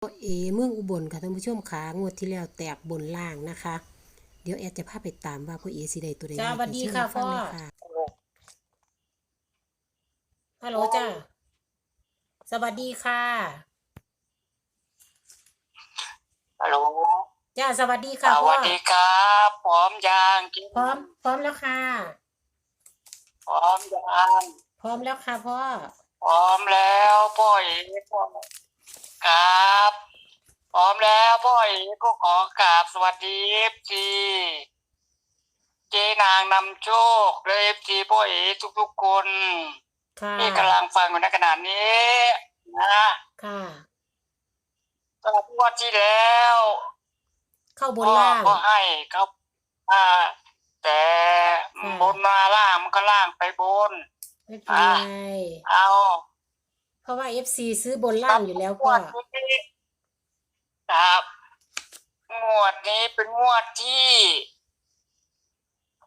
เอเมืองอุบลค่ะท่านผู้ชมขางวดที่แล้วแตกบนล่างนะคะ เดี๋ยวแอดจะพาไปตามว่าพ่อเอสิได้ตัวใดจ้าแน่สวัสดีค่ะเชิญรับฟังพ่อเลยค่ะฮัลโหลจ้า สวัสดีค่ะ ฮัลโหลจ้า สวัสดีค่ะสพ่อ วัสดีครับพร้อมยังกินพร้อม พร้อมแล้วค่ะ พร้อมยังพร้อมแล้วค่ะพ่อ พร้อมแล้วพ่อเอ๋พ่อ ครับ พร้อมแล้วพ่อเอ๋ก็ขอกราบสวัสดีเอฟซีเจนางนำโชคและเอฟซีพ่อเอ๋ทุกๆคนค่ะที่กำลังฟังอยู่ในขณะนี้นะค่ะก็งวดที่แล้ว เข้าบนล่าง ก็ให้ครับอ่าแต่ค่ะบนมาล่างมันก็ล่างไปบน ไม่เป็นไรเอาเพ ราะว่า FC ซื้อบนล่างอยู่แล้วพ่องวดนี้ครับงวดนี้เป็นงวดที่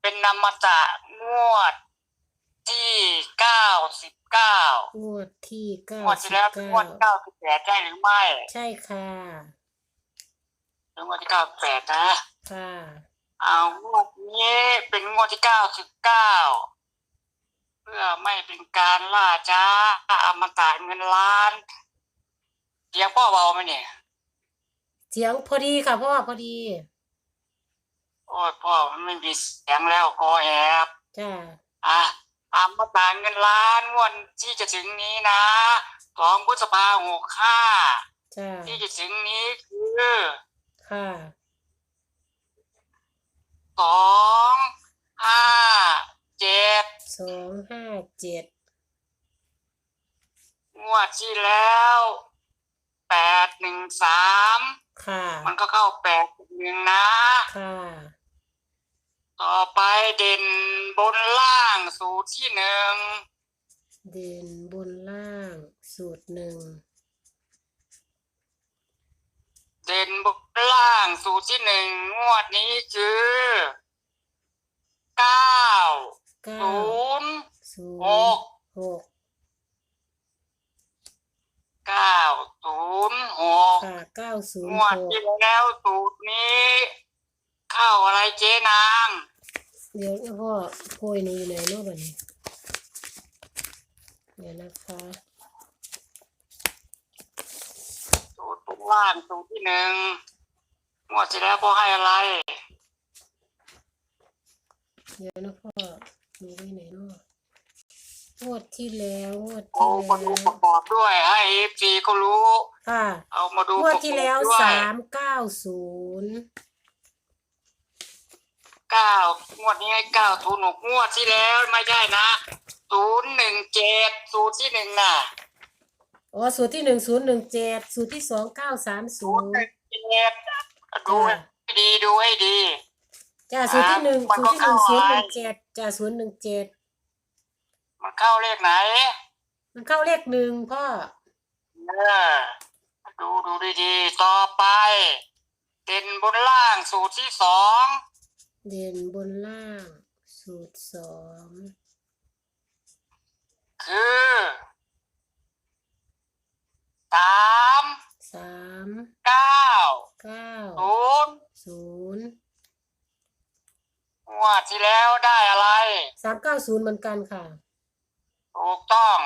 เป็นนามตะงวดที่เก้าสิบเก้างวดที่เก้างวดที่แล้วเป็นงวดเก้าสิบแปดใช่หรือไม่ ใช่ค่ะเป็นงวดที่เก้าสิบแปดนะ ค่ะเอางวดนี้เป็นงวดที่เก้าสิบเก้าเพื่อไม่เป็นการล่าช้าอมตะเงินล้านเสียงพ่อเบาไหมเนี่ยเสียงพอดีค่ะพ่อพอดี โอ้ยพ่อมันไม่มีเสียงแล้วคอแหบจ้าอะอมตะเงินล้านงวดที่จะถึงนี้นะสองพฤษภาหกห้าจ้าที่จะถึงนี้คือค่ะสองห้า เจ็ดสองห้าเจ็ดงวดที่แล้วแปดหนึ่งสามค่ะ มันก็เข้าแปดหนึ่งนะ ค่ะ ต่อไปเด่นบนล่างสูตรที่หนึ่งเด่นบนล่างสูตรหนึ่งเด่นบนล่างสูตรที่หนึ่งงวดนี้คือ เก้าศูนย์ศูหนย์กหกเก้าศูนย์หกค่ะเก้าศูนงย์วหดกที่แล้วสูตรนี้ เข้าอะไรเจ๊นาง เดี๋ยวนะพ่อโพยนี่อยู่ไหนเนาะบัดนี้เดี๋ยวนะคะสูตรบนล่างสูตรที่หนึ่งงวดที่แล้วพ่อให้อะไร เดี๋ยวนะพ่อดูไว้ไหนเนาะ งวดที่แล้วงวดเอาที่มาแล้ดูวประกอบด้วยให้เอฟซีเขารู้ ค่ะเอามาดูงปวระดกอบที่แล้วด้วยสามเก้าศูนย์เก้างวดนี้ให้เก้าศูนย์หกงวดที่แล้วไม่ใช่นะศูนย์หนึ่งเจ็ดสูตรที่หนึ่งน่ะอ๋อสูตรที่หนึ่งศูนย์หนึ่งเจ็ดสูตรที่สองเก้าสามศูศูนนย์ย์หนึ่งเจ็ดดูให้ดีดูให้ดี จ้าสูตรที่หนึ่งมันสูตรก็ที่หนึ่งศูนย์หเข้านึ่ไว้งเจ็ดจ้าศูนย์หนึ่งเจ็ด มันเข้าเลขไหน มันเข้าเลขหนึ่งพ่อเออดูดูดีๆต่อไป เด่นบนล่างสูตรที่สองเด่นบนล่าง สูตรสองคือสามสามเก้าเก้าศูนย์ศูนย์งวดที่แล้วได้อะไรสามเก้าศูนย์เหมือนกันค่ะ ถูกต้อง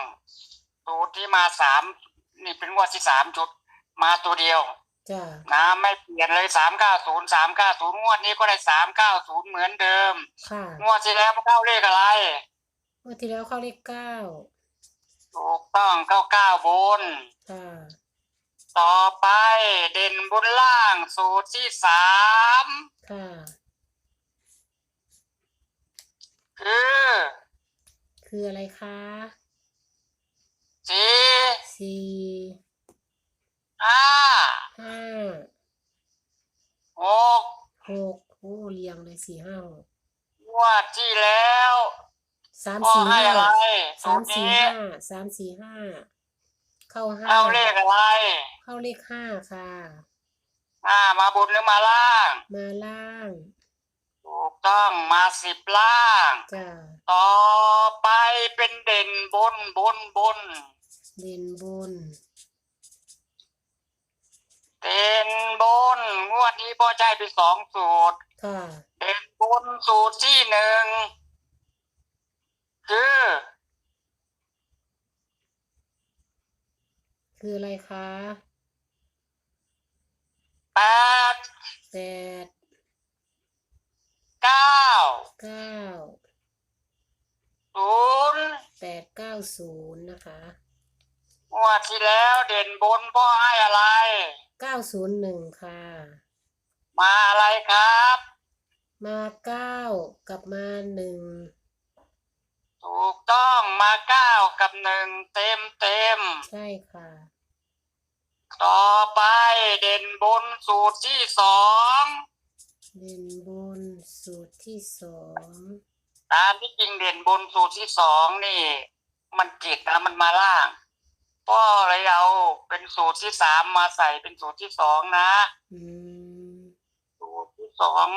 สูตรที่มาสามนี่เป็นงวดที่สามจุด มาตัวเดียวจ้านะไม่เปลี่ยนเลยสามเก้าศูนย์สามเก้าศูนย์งวดนี้ก็ได้สามเก้าศูนย์เหมือนเดิม ค่ะงวดที่แล้วมันเข้าเลขอะไร งวดที่แล้วเข้าเลขเก้าถูกต้องเก้าเก้าบน ค่ะต่อไปเด่นบนล่างสูตรที่สามค่ะคือ คืออะไรคะสี่สี่ห้าห้าหกหกโอ้เรียงเลยสี่ห้าหกงวดที่แล้วสามพ่อสี่ให้ห้าอะไรสามสูตรสี่นี้ห้าสามสี่ห้าเข้าห้าเอาเลขอะไร เข้าเลขห้าค่ะอ่ามาบนหรือมาล่าง มาล่าง ถูกต้องมาสิบล่าง จ้าต่อไปเป็นเด่นบนบนบน เด่นบนนี้พ่อใช้ไปสองสูตร ค่ะ เด่นบนสูตรที่หนึ่งคือ คืออะไรคะแปดแปด เก้าเก้าศูนย์แปดเก้าศูนย์นะคะงวดที่แล้วเด่นบนพ่อให้อะไรเก้าศูนย์หนึ่งค่ะ มาอะไรครับ มาเก้ากับมาหนึ่งถูกต้องมาเก้ากับหนึ่งเต็มเต็มใช่ค่ะๆต่อไปเด่นบนสูตรที่สอง เด่นบนสูตรที่สองตามที่จริงเด่นบนสูตรที่สองนี่ มันจิตนะมันมาล่างพ่อเลยเอาเป็นสูตรที่สามมาใส่เป็นสูตรที่สองนะอืมสูตรที่สอง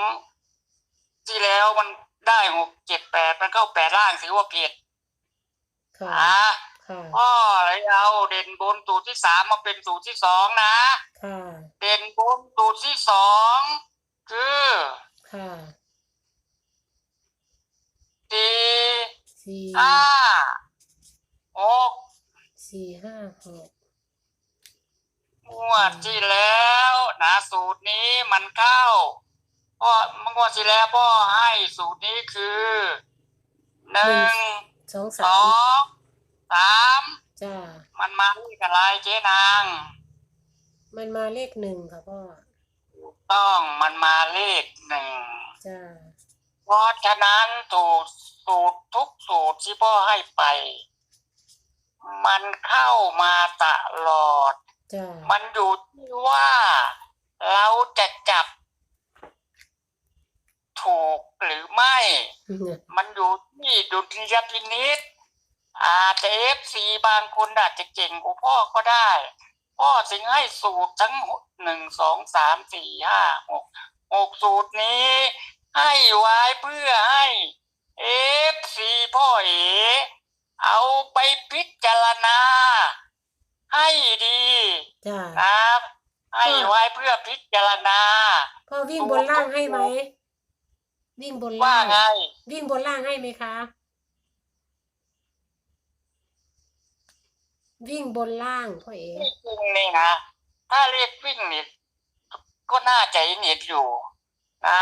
ที่แล้วมันได้หกเจ็ดแปดมันเข้าแปดล่างถือว่าผิดค่ะอะค่ะพ่อเลยเอาเด่นบนสูตรที่สามมาเป็นสูตรที่สองนะค่ะเด่นบนสูตรที่สอง คือค่ะสี่สี่ห้าหกสี่ห้าหกงวดที่แล้วนะสูตรนี้มันเข้าพ่อเมื่องวดที่แล้วพ่อให้สูตรนี้คือหนึ่งสองสสาอมงสามจ้ามันมาที่กับลายเจ๊นาง มันมาเลขหนึ่งค่ะพ่อถูก ต้องมันมาเลขหนึ่งจ้าเพราะฉะนั้นสูตรสูตรทุกสูตรที่พ่อให้ไป มันเข้ามาตลอด จ้ามันอยู่ที่ว่าเราจะจับ ถูกหรือไม่ มันอยู่ที่ดุลยพินิษอาจจะเอฟซีบางคนอาจจะเก่งกว่าพ่อก็ได้ พ่อจึงให้สูตรทั้งหนึ่งสองสามสี่ห้าหกหกสูตรนี้ ให้ไว้เพื่อให้เอฟซีพ่อเอเอาไปพิจารณา ให้ดีจ้านะครับ ให้ไว้เพื่อพิจารณา พ่อวิ่งบนล่างให้ไหม วิ่งบนว่าล่าง ไง วิ่งบนล่างให้ไหมคะ วิ่งบนล่างพ่อเอ๋ที่จริงนี่นะถ้าเรียกวิ่งนี่ก็น่าจะเน็ตอยู่นะ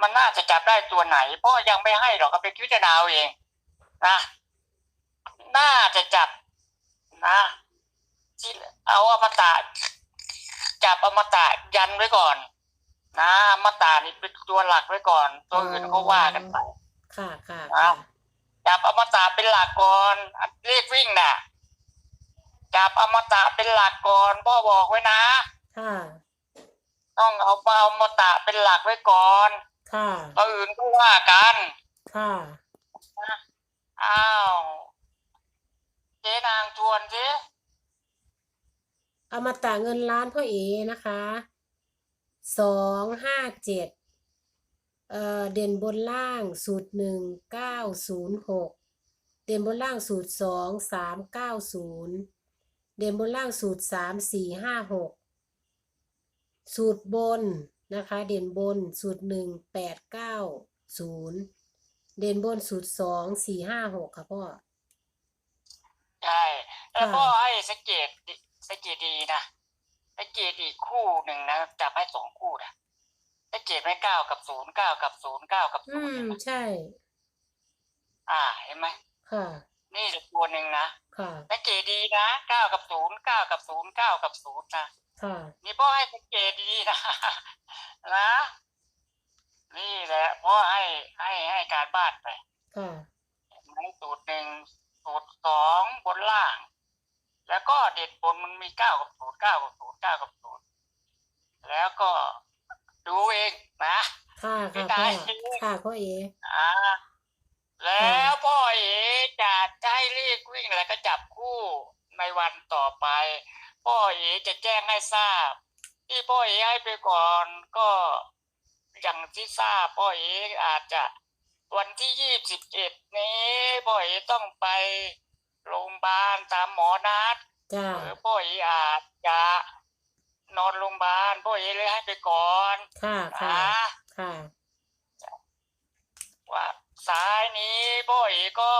มันน่าจะจับได้ตัวไหนพ่อยังไม่ให้หรอกเอาไปพิจารณาเอาเองนะน่าจะจับนะที่เอาอมตะจับอมตะยันไว้ก่อน นะอมตะนี่เป็นตัวหลักไว้ก่อน ตัวอื่นก็ว่ากันไปค่ะค่ะครัค่ะบจับอมตะเป็นหลักก่อนเรียกวิ่งน่ะ จับอมตะเป็นหลักก่อนพ่อบอกไว้นะ ค่ะ ต้องเอาเอาอมตะเป็นหลักไว้ก่อนค่ะ ตัวอื่นก็ว่ากัน ค่ะ อ้าว เจ๊นางทวนสิอมตะเงินล้านพ่อเอ๋นะคะ สองห้าเจ็ด เอ่อ เด่นบนล่างสูตรหนึ่งเก้าศูนย์หก เด่นบนล่างสูตรสองสามเก้าศูนย์ เด่นบนล่างสูตรสามสี่ห้าหกสูตรบนนะคะ เด่นบนสูตรหนึ่งแปดเก้าศูนย์เด่นบนสูตรสองสี่ห้าหกค่ะพ่อ ใช่แล้วค่ะพ่อให้สังเกตดิสังเกตดีนะสังเกตอีกคู่หนึ่งนะจับให้สองคู่นะสังเกตไหมเก้ากับศูนย์เก้ากับศูนย์เก้ากับอืศูนย์มเห็นไหมใช่ อ่าเห็นไหมค่ะ นี่ตัวหนึ่งนะ ค่ะ สังเกตดีนะเก้ากับศูนย์เก้ากับศูนย์เก้ากับศูนย์นะค่ะ นี่พ่อให้สังเกตดีๆนะนะ นี่แหละพ่อให้ให้ให้การบ้านไปค่ะในสูตรหนึ่งสูตรสองบนล่าง แล้วก็เด็ดบนมันมีเก้ากับศูนย์เก้ากับศูนย์เก้ากับศูนย์แล้วก็ดูเองนะค่ะไม่ค่ะได้พ่อค่ะพ่อเออ่าแล้วพ่อเอ๋จะจะให้เรียก วิ่งแล้วก็จับคู่ในวันต่อไป พ่อเอ๋จะแจ้งให้ทราบ ที่พ่อเอ๋ให้ไปก่อนก็อย่างที่ทราบพ่อเอ๋อาจจะวันที่ยี่สิบเอ็ดนี้พ่อเอ๋ต้องไปโรงพยาบาลตามหมอนัดจ้าหรือพ่อเอ๋อาจจะนอนโรงพยาบาลพ่อเอเลยให้ไปก่อน ค่ะค่ะนะค่ะว่าสายนี้พ่อเอก็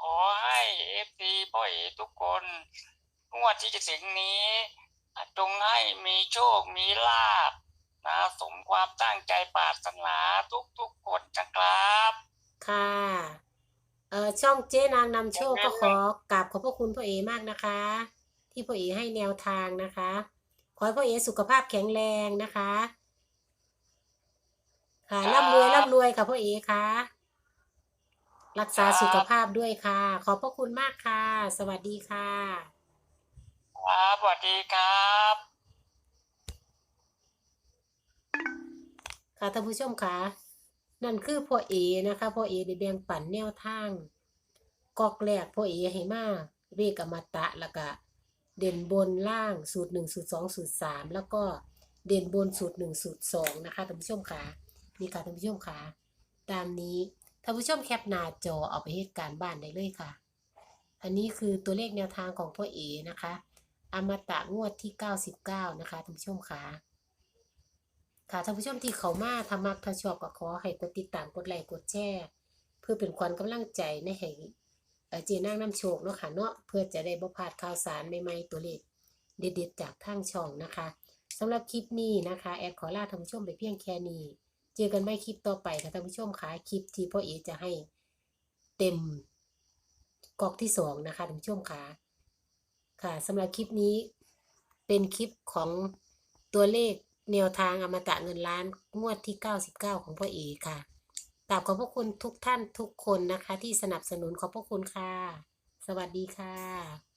ขอให้เอฟ ซีพ่อเอทุกคนงวดที่จะถึงนี้ จงให้มีโชค มีลาบนะสมความตั้งใจปรารถนาทุกๆคนนะครับ ค่ะ เอ่อช่องเจ๊นางนำโชคก็ขอกราบขอบพระคุณพ่อเอมากนะคะ ที่พ่อเอให้แนวทางนะคะ ขอให้พ่อเอสุขภาพแข็งแรงนะคะ ค่ะร่ำรวยร่ำรวยค่ะพ่อเอค่ะ รักษาสุขภาพด้วยค่ะ ขอบพระคุณมากค่ะ สวัสดีค่ะ ครับสวัสดีครับค่ะท่านผู้ชมคะนั่นคือพ่อเอนะคะพ่อเอได้แบ่งปันแนวทางกอกแรกพ่อเอให้มาเรกอมตะแล้วก็เด่นบนล่างสูตรหนึ่งสูตรสองสูตรสามแล้วก็เด่นบนสูตรหนึ่งสูตรสองนะคะท่านผู้ชมคะนี่ค่ะท่านผู้ชมคะตามนี้ ท่านผู้ชมแคปหน้าจอเอาไปเหตุการณ์บ้านได้เลยค่ะ อันนี้คือตัวเลขแนวทางของพ่อเอนะคะ อมตะงวดที่ 99 นะคะท่านผู้ชมค่ะค่ะท่านผู้ชมที่เขามาทำมักถ้าชอบก็ขอให้กดติดตามกดไลค์กดแชร์เพื่อเป็นขวัญกำลังใจในให้เจนางน้ำโชคเนาะค่ะเนาะเพื่อจะได้บ่พลาดข่าวสารใหม่ๆตัวเลขเด็ดๆจากทางช่องนะคะสำหรับคลิปนี้นะคะ แอดขอลาท่านผู้ชมไปเพียงแค่นี้ เจอกันไม่คลิปต่อไปค่ะท่านผู้ชมค่ะคลิปที่พ่อเอจะให้เต็มกอกที่สองนะคะท่านผู้ชมค่ะค่ะสำหรับคลิปนี้เป็นคลิปของตัวเลขแนวทางอมตะเงินล้านงวดที่ 99 ของพ่อเอค่ะกราบขอบพระคุณทุกท่านทุกคนนะคะ ที่สนับสนุนขอบพระคุณค่ะ สวัสดีค่ะ